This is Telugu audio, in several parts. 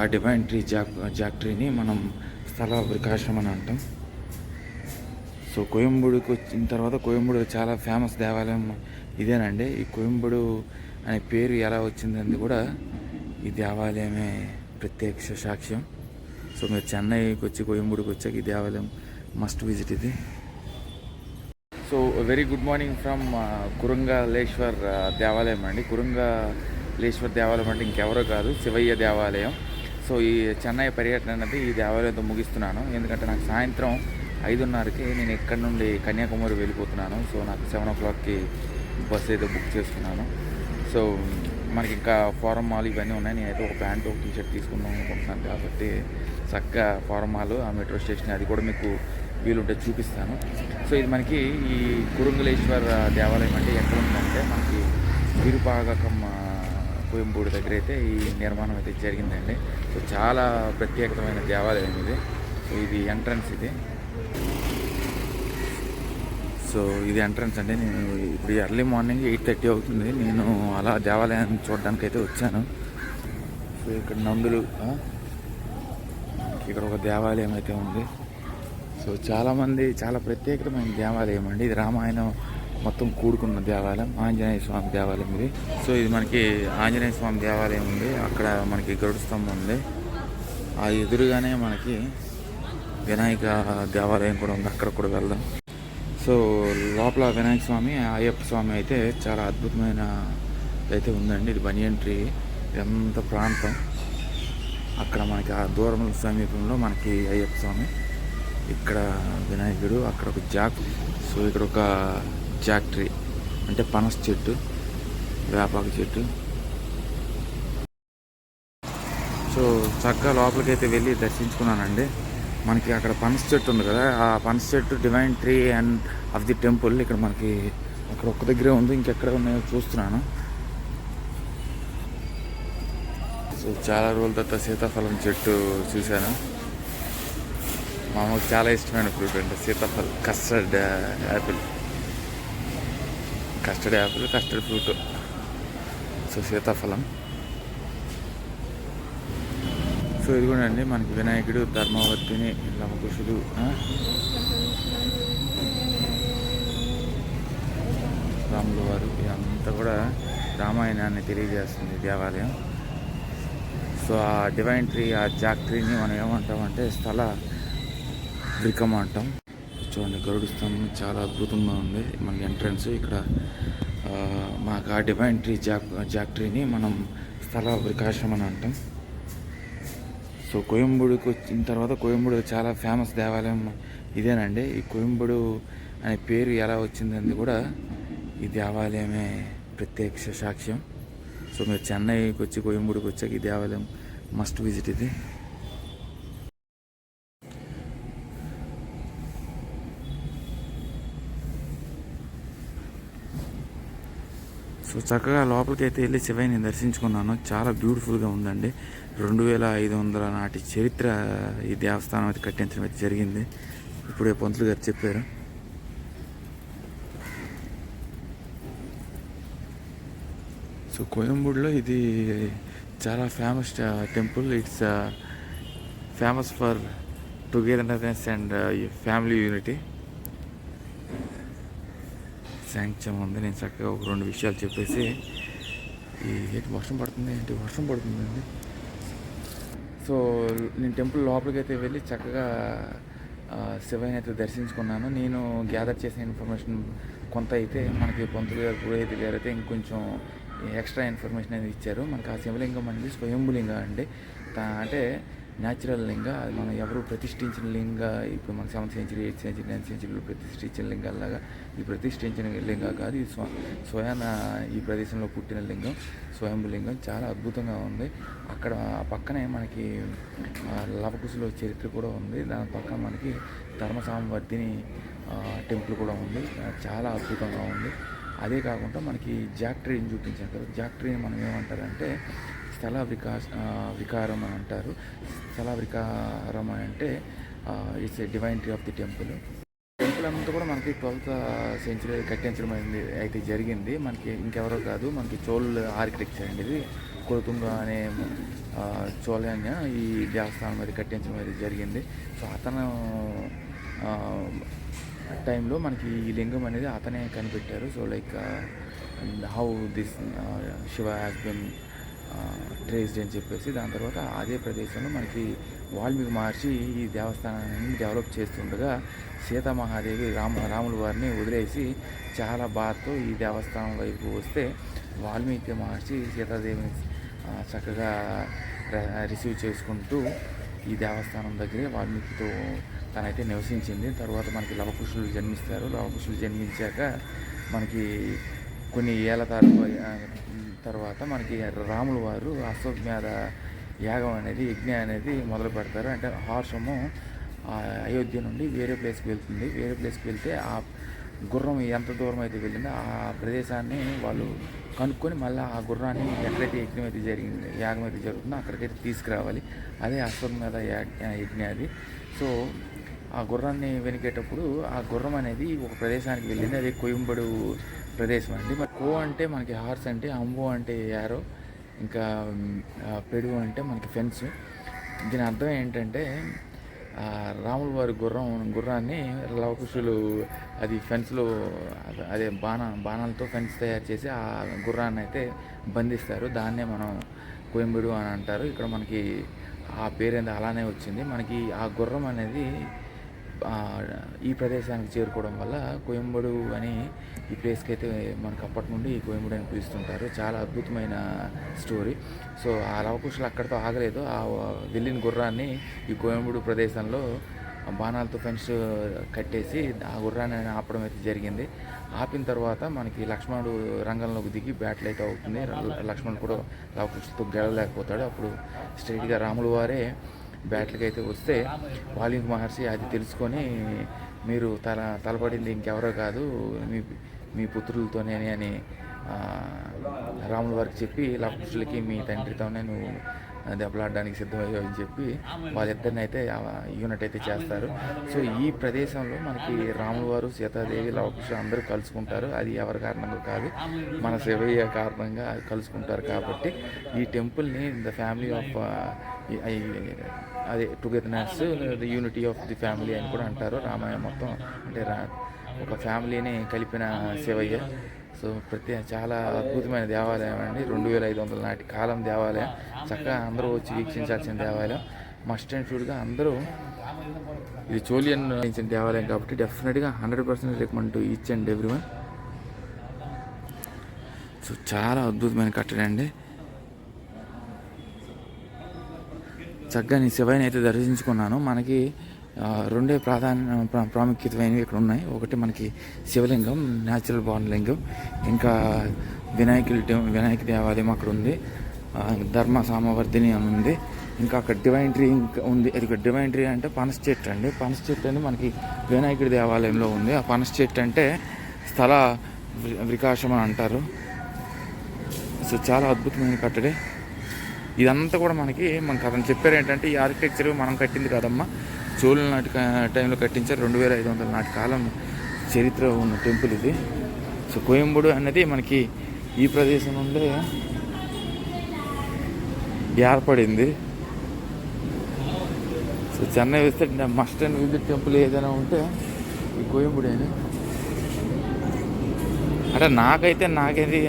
ఆ డివైన్ ట్రీ జాక్ జాక్ ట్రీని మనం స్థల వికాసం అని అంటాం. సో కోయంబూడికి వచ్చిన తర్వాత కోయంబూడు చాలా ఫేమస్ దేవాలయం ఇదేనండి. ఈ కోయంబూడు అనే పేరు ఎలా వచ్చిందని కూడా ఈ దేవాలయమే ప్రత్యక్ష సాక్ష్యం. సో మీరు చెన్నైకి వచ్చి కోయంబూడికి వచ్చాక ఈ దేవాలయం మస్ట్ విజిట్ ఇది. So very good morning from Kurangaleshwar uh, దేవాలయం అండి. కురంగలేశ్వర్ దేవాలయం అంటే ఇంకెవరో కాదు శివయ్య దేవాలయం. సో ఈ చెన్నై పర్యటన అనేది ఈ దేవాలయంతో ముగిస్తున్నాను. ఎందుకంటే నాకు సాయంత్రం ఐదున్నరకి నేను ఇక్కడ నుండి కన్యాకుమారి వెళ్ళిపోతున్నాను. సో నాకు సెవెన్ ఓ క్లాక్కి బస్ అయితే బుక్ చేసుకున్నాను. సో మనకి ఇంకా ఫారం మాల్ ఇవన్నీ ఉన్నాయి. నేనైతే ఒక ప్యాంట్ ఒక టీషర్ట్ తీసుకుందాం అనుకుంటున్నాను కాబట్టి చక్కగా ఫారం మాల్ ఆ మెట్రో స్టేషన్ అది కూడా మీకు వీలుంటే చూపిస్తాను. సో ఇది మనకి ఈ కురుంగలేశ్వర దేవాలయం అంటే ఎక్కడ ఉందంటే మనకి విరుపాగకమ్మ కోయంబూడి దగ్గర అయితే ఈ నిర్మాణం అయితే జరిగిందండి. సో చాలా ప్రత్యేకమైన దేవాలయం ఇది. సో ఇది ఎంట్రన్స్ ఇది. సో ఇది ఎంట్రన్స్ అండి. నేను ఇప్పుడు ఎర్లీ మార్నింగ్ ఎయిట్ థర్టీ అవుతుంది. నేను అలా దేవాలయాన్ని చూడడానికి అయితే వచ్చాను. సో ఇక్కడ నందులు ఇక్కడ ఒక దేవాలయం అయితే ఉంది. సో చాలామంది చాలా ప్రత్యేకమైన దేవాలయం అండి. ఇది రామాయణం మొత్తం కూడుకున్న దేవాలయం ఆంజనేయ స్వామి దేవాలయం ఇది. సో ఇది మనకి ఆంజనేయ స్వామి దేవాలయం ఉంది. అక్కడ మనకి గరుడు స్తంభం ఉంది. ఆ ఎదురుగానే మనకి వినాయక దేవాలయం కూడా ఉంది. అక్కడ కూడా వెళ్దాం. సో లోపల వినాయక స్వామి అయ్యప్ప స్వామి అయితే చాలా అద్భుతమైన అయితే ఉందండి. ఇది బనియన్ ట్రీ. ఎంత ప్రాంతం. అక్కడ మనకి ఆ దూరం సమీపంలో మనకి అయ్యప్ప స్వామి. ఇక్కడ వినాయకుడు అక్కడ ఒక జాక్. సో ఇక్కడ ఒక జాక్ ట్రీ. అంటే పనస చెట్టు వేపాకు చెట్టు. సో చక్కగా లోపలికి అయితే వెళ్ళి దర్శించుకున్నానండి. మనకి అక్కడ పనస చెట్టు ఉంది కదా ఆ పనస చెట్టు divine tree and of the temple ఇక్కడ మనకి అక్కడ ఒక్క దగ్గరే ఉంది ఇంకెక్కడ ఉన్నాయో చూస్తున్నాను. సో చాలా రోజుల తర్వాత సీతాఫలం చెట్టు చూశాను. మా అమ్మకి చాలా ఇష్టమైన ఫ్రూట్ అంటే సీతాఫలం custard apple. Custard apple custard fruit. So సీతాఫలం. సో ఇది కూడా అండి మనకి వినాయకుడు ధర్మవర్తిని లవకుశుడు రాములు వారు ఇదంతా కూడా రామాయణాన్ని తెలియజేస్తుంది దేవాలయం. సో ఆ డివైన్ ట్రీ ఆ జాక్ ట్రీని మనం ఏమంటామంటే స్థల వృకం అంటాం చూడండి గరుడు స్తంభం చాలా అద్భుతంగా ఉంది. మనకి ఎంట్రన్స్ ఇక్కడ మా మాకు ఆ జాక్ జాక్టరీని మనం స్థల వికాసం అని అంటాం. సో కోయంబూడికి వచ్చిన తర్వాత కోయంబూడు చాలా ఫేమస్ దేవాలయం ఇదేనండి. ఈ కోయంబూడు అనే పేరు ఎలా వచ్చిందని కూడా ఈ దేవాలయమే ప్రత్యక్ష సాక్ష్యం. సో మీరు చెన్నైకి వచ్చి కోయంబూడికి వచ్చాక ఈ దేవాలయం మస్ట్ విజిట్ ఇది. సో చక్కగా లోపలికి అయితే వెళ్ళి శివయ్యని దర్శించుకున్నాను. చాలా బ్యూటిఫుల్గా ఉందండి. రెండు వేల ఐదు వందల నాటి చరిత్ర ఈ దేవస్థానం అయితే కట్టించడం అయితే జరిగింది. ఇప్పుడే పంతులు గారు చెప్పారు. సో కోయంబూడులో ఇది చాలా famous temple it's famous for togetherness and family unity sanction ఉంది. నేను చక్కగా ఒక రెండు విషయాలు చెప్పేసి ఈ ఏంటి వర్షం పడుతుంది ఏంటి? వర్షం పడుతుందండి. సో నేను టెంపుల్ లోపలికి అయితే వెళ్ళి చక్కగా ఆ, శివయ్యని అయితే దర్శించుకున్నాను. నేను గ్యాదర్ చేసిన ఇన్ఫర్మేషన్ కొంత అయితే మనకి పంతులు గారు పురోహితులు గారు అయితే ఇంకొంచెం ఎక్స్ట్రా ఇన్ఫర్మేషన్ అనేది ఇచ్చారు. మనకి ఆ శివలింగం అనేది స్వయంభులింగం అండి. అంటే న్యాచురల్ లింగ అది మనం ఎవరు ప్రతిష్ఠించిన లింగ ఇప్పుడు మన seventh century eighth century ninth సెంచరీలో ప్రతిష్ఠించిన లింగాలాగా ఈ ప్రతిష్ఠించిన లింగ కాదు ఇది స్వ స్వయాన ఈ ప్రదేశంలో పుట్టిన లింగం స్వయంభు లింగం చాలా అద్భుతంగా ఉంది. అక్కడ ఆ పక్కనే మనకి లవకుశుల చరిత్ర కూడా ఉంది. దాని పక్కన మనకి ధర్మసామవర్తిని టెంపుల్ కూడా ఉంది. చాలా అద్భుతంగా ఉంది. అదే కాకుండా మనకి జాక్టరీని చూపించారు చూపించాను కదా జాక్ మనం ఏమంటారంటే స్థల వికాస్ వికారం అని అంటారు. స్థల వికారం అని అంటే it's a divine tree of the temple temple అంతా కూడా మనకి ట్వెల్త్ సెంచురీ కట్టించడం అయింది అయితే జరిగింది. మనకి ఇంకెవరో కాదు మనకి చోళ ఆర్కిటెక్చర్ అండి ఇది. కొడుతుంగ అనే ఆ, చోళన్య ఈ దేవస్థానం అది కట్టించడం అది జరిగింది. సో అతను టైంలో మనకి ఈ లింగం అనేది అతనే కనిపెట్టారు. So like how this Shiva has been traced అని చెప్పేసి దాని తర్వాత అదే ప్రదేశంలో మనకి వాల్మీకి మహర్షి ఈ దేవస్థానాన్ని డెవలప్ చేస్తుండగా సీతామహాదేవి రామ రాముల వారిని వదిలేసి చాలా బాధతో ఈ దేవస్థానం వైపు వస్తే వాల్మీకి మహర్షి సీతాదేవిని చక్కగా రిసీవ్ చేసుకుంటూ ఈ దేవస్థానం దగ్గరే వాల్మీకితో తనైతే నివసించింది. తర్వాత మనకి లవకుశులు జన్మిస్తారు. లవకుశులు జన్మించాక మనకి కొన్ని ఏళ్ళ తర్వాత తర్వాత మనకి రాముల వారు అశ్వమేధ యాగం అనేది యజ్ఞ అనేది మొదలు పెడతారు. అంటే హార్షము ఆ అయోధ్య నుండి వేరే ప్లేస్కి వెళ్తుంది. వేరే ప్లేస్కి వెళ్తే ఆ గుర్రం ఎంత దూరం అయితే వెళ్ళిందో ఆ ప్రదేశాన్ని వాళ్ళు కనుక్కొని మళ్ళీ ఆ గుర్రాన్ని ఎక్కడైతే యజ్ఞం అయితే జరిగింది యాగం అయితే జరుగుతుందో అక్కడికైతే తీసుకురావాలి. అదే అశ్వమేధ యజ్ఞ అది. సో ఆ గుర్రాన్ని వెనికేటప్పుడు ఆ గుర్రం అనేది ఒక ప్రదేశానికి వెళ్ళింది. అది కోయంబడు ప్రదేశం అండి. మరి కో అంటే మనకి హార్స్ అంటే అంబు అంటే యారో ఇంకా పెడు అంటే మనకి ఫెన్స్. దీని అర్థం ఏంటంటే రాముల వారి గుర్రం గుర్రాన్ని లవకుశులు అది ఫెన్స్లో అదే బాణ బాణాలతో ఫెన్స్ తయారు చేసి ఆ గుర్రాన్ని అయితే బంధిస్తారు. దాన్నే మనం కోయంబడు అని అంటారు. ఇక్కడ మనకి ఆ పేరు అలానే వచ్చింది. మనకి ఆ గుర్రం అనేది ఈ ప్రదేశానికి చేరుకోవడం వల్ల కోయంబడు అని ఈ ప్లేస్కి అయితే మనకు అప్పటి నుండి ఈ కోయంబడు అని పిలుస్తుంటారు. చాలా అద్భుతమైన స్టోరీ. సో ఆ లవకుశలు అక్కడితో ఆగలేదు. ఆ వెళ్ళిన గుర్రాన్ని ఈ కోయంబడు ప్రదేశంలో బాణాలతో ఫెన్స్ కట్టేసి ఆ గుర్రాన్ని ఆపడం అయితే జరిగింది. ఆపిన తర్వాత మనకి లక్ష్మణుడు రంగంలోకి దిగి బ్యాటిల్ అయితే అవుతుంది. లక్ష్మణుడు కూడా లవకుశులతో గెలవలేకపోతాడు. అప్పుడు స్ట్రైట్గా రాములు వారే బ్యాట్లకి అయితే వస్తే వాల్మీకి మహర్షి అది తెలుసుకొని మీరు తల తలపడింది ఇంకెవరో కాదు మీ మీ పుత్రులతోనే అని రాముల వారికి చెప్పి లక్ష్మణులకి మీ తండ్రితోనే నువ్వు దెబ్బలాడడానికి సిద్ధమయ్యావు అని చెప్పి వాళ్ళిద్దరిని అయితే యూనిట్ అయితే చేస్తారు. సో ఈ ప్రదేశంలో మనకి రాముల వారు సీతాదేవి లవకుశ అందరూ కలుసుకుంటారు. అది ఎవరి కారణంగా కాదు మన శివయ్య కారణంగా కలుసుకుంటారు కాబట్టి ఈ టెంపుల్ని ద ఫ్యామిలీ ఆఫ్ అదే togetherness the unity of the family అని కూడా అంటారు. రామాయణం మొత్తం అంటే ఒక ఫ్యామిలీని కలిపిన శివయ్య. సో ప్రతి చాలా అద్భుతమైన దేవాలయం అండి. రెండు వేల ఐదు వందల నాటి కాలం దేవాలయం. చక్కగా అందరూ వచ్చి వీక్షించాల్సిన దేవాలయం. మస్ట్ అండ్ షూడ్గా అందరూ ఇది చోలియన్ ఇచ్చిన దేవాలయం కాబట్టి డెఫినెట్గా hundred percent recommend each and every one so చాలా అద్భుతమైన కట్టడం అండి. చక్కగా నేను శివయ్యని అయితే దర్శించుకున్నాను. మనకి రెండే ప్రాధాన్య ప్రా- ప్రాముఖ్యతమైనవి ఇక్కడ ఉన్నాయి. ఒకటి మనకి శివలింగం న్యాచురల్ బాండ్ లింగం. ఇంకా వినాయకుడి వినాయక దేవాలయం అక్కడ ఉంది. ధర్మ సామవర్ధిని అని ఉంది. ఇంకా అక్కడ డివైన్ ట్రీ ఇంకా ఉంది. అది డివైన్ ట్రీ అంటే పనస చెట్టు అండి. పనస చెట్టు అని మనకి వినాయకుడి దేవాలయంలో ఉంది. ఆ పనస చెట్టు అంటే స్థల వికాసం అని అంటారు. సో చాలా అద్భుతమైన కట్టడే. ఇదంతా కూడా మనకి మనకు అతను చెప్పారు ఏంటంటే ఈ ఆర్కిటెక్చర్ మనం కట్టింది కదమ్మా. చోళ నాటి టైంలో కట్టించారు. రెండు వేల ఐదు వందల నాటి కాలం చరిత్ర ఉన్న టెంపుల్ ఇది. సో కోయంబుడు అనేది మనకి ఈ ప్రదేశం నుండే ఏర్పడింది. సో చెన్నై వస్తే మస్ట్ అండ్ విజిట్ టెంపుల్ ఏదైనా ఉంటే ఈ కోయంబుడేని అంటే నాకైతే నాకేది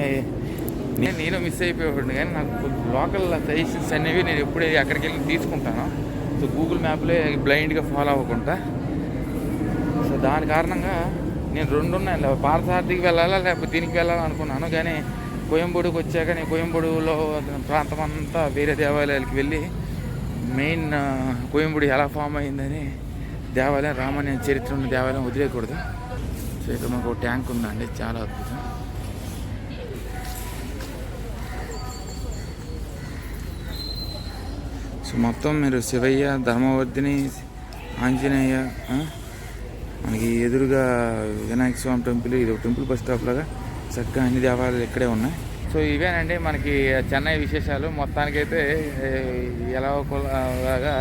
నేను మిస్ అయిపోయాడు కానీ నాకు లోకల్ సజెషన్స్ అనేవి నేను ఎప్పుడైతే అక్కడికి వెళ్ళి తీసుకుంటాను సో గూగుల్ మ్యాప్లే బ్లైండ్గా ఫాలో అవ్వకుండా సో దాని కారణంగా నేను రెండు ఉన్నాయి. లే- వెళ్ళాలా లేకపోతే దీనికి వెళ్ళాలా అనుకున్నాను. కానీ కోయంబూడుకి వచ్చాక నేను కోయంబూడులో ప్రాంతం అంతా వేరే దేవాలయాలకి వెళ్ళి మెయిన్ కోయంబూడి ఎలా ఫామ్ అయిందని దేవాలయం రామాయణ చరిత్ర ఉన్న దేవాలయం వదిలేయకూడదు. సో ఇక్కడ మాకు ఒక ట్యాంక్ ఉందండి. చాలా అద్భుతం. సో మొత్తం మీరు శివయ్య ధర్మవర్ధిని ఆంజనేయ మనకి ఎదురుగా వినాయక స్వామి టెంపుల్ ఇది ఒక టెంపుల్ బస్ స్టాప్ లాగా చక్కగా అన్ని దేవాలయాలు ఇక్కడే ఉన్నాయి. సో ఇవేనండి మనకి చెన్నై విశేషాలు. మొత్తానికైతే ఎలా ఒకలాగా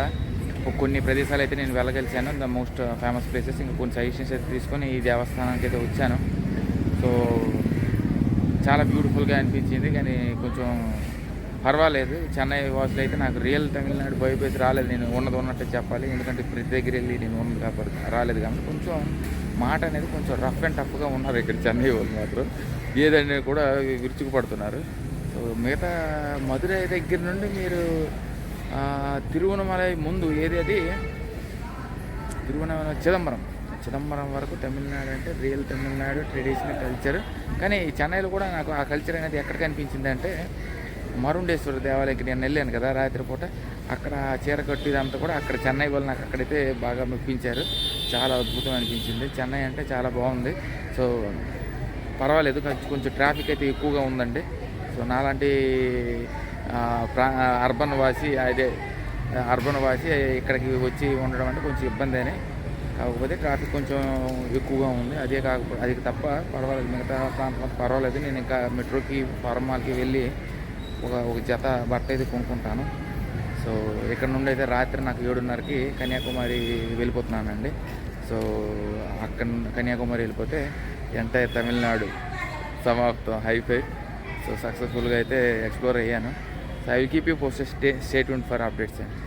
కొన్ని ప్రదేశాలు అయితే నేను వెళ్ళగలిచాను ద మోస్ట్ ఫేమస్ ప్లేసెస్ ఇంకా కొన్ని సజెషన్స్ అయితే తీసుకొని ఈ దేవస్థానానికి అయితే వచ్చాను. సో చాలా బ్యూటిఫుల్గా అనిపించింది. కానీ కొంచెం పర్వాలేదు. చెన్నై వాసులు అయితే నాకు రియల్ తమిళనాడు భయపేసి రాలేదు. నేను ఉన్నది ఉన్నట్టు చెప్పాలి. ఎందుకంటే ప్రతి దగ్గర వెళ్ళి నేను ఉన్నది కాబట్టి రాలేదు కాబట్టి కొంచెం మాట అనేది కొంచెం రఫ్ అండ్ టఫ్గా ఉన్నారు ఇక్కడ చెన్నై వాళ్ళు మాత్రం. ఏదైనా కూడా విరుచుకుపడుతున్నారు. సో మిగతా మధురై దగ్గర నుండి మీరు తిరువనమలై ముందు ఏది అది? తిరువనమల చిదంబరం. చిదంబరం వరకు తమిళనాడు అంటే రియల్ తమిళనాడు ట్రెడిషనల్ కల్చర్ కానీ చెన్నైలో కూడా నాకు ఆ కల్చర్ అనేది ఎక్కడ కనిపించింది అంటే మరుండేశ్వర దేవాలయంకి నేను వెళ్ళాను కదా రాత్రిపూట అక్కడ చీర కట్టు ఇదంతా కూడా అక్కడ చెన్నై వాళ్ళు నాకు అక్కడైతే బాగా మెప్పించారు. చాలా అద్భుతం అనిపించింది. చెన్నై అంటే చాలా బాగుంది. సో పర్వాలేదు. కొంచెం ట్రాఫిక్ అయితే ఎక్కువగా ఉందండి. సో నాలాంటి ప్రా అర్బన్ వాసి అదే అర్బన్ వాసి ఇక్కడికి వచ్చి ఉండడం అంటే కొంచెం ఇబ్బంది అని. కాకపోతే ట్రాఫిక్ కొంచెం ఎక్కువగా ఉంది. అదే కాకపోతే అది తప్ప పర్వాలేదు. మిగతా ప్రాంతం పర్వాలేదు. నేను ఇంకా మెట్రోకి ఫారం మాల్కి వెళ్ళి ఒక ఒక జత బట్ట అయితే కొనుక్కుంటాను. సో ఇక్కడ నుండి అయితే రాత్రి నాకు ఏడున్నరకి కన్యాకుమారి వెళ్ళిపోతున్నానండి. సో అక్కడ కన్యాకుమారి వెళ్ళిపోతే ఎంటైర్ తమిళనాడు సమాప్తం హైఫై సో సక్సెస్ఫుల్గా అయితే ఎక్స్ప్లోర్ అయ్యాను. So I keep you posted stay state for updates అండి.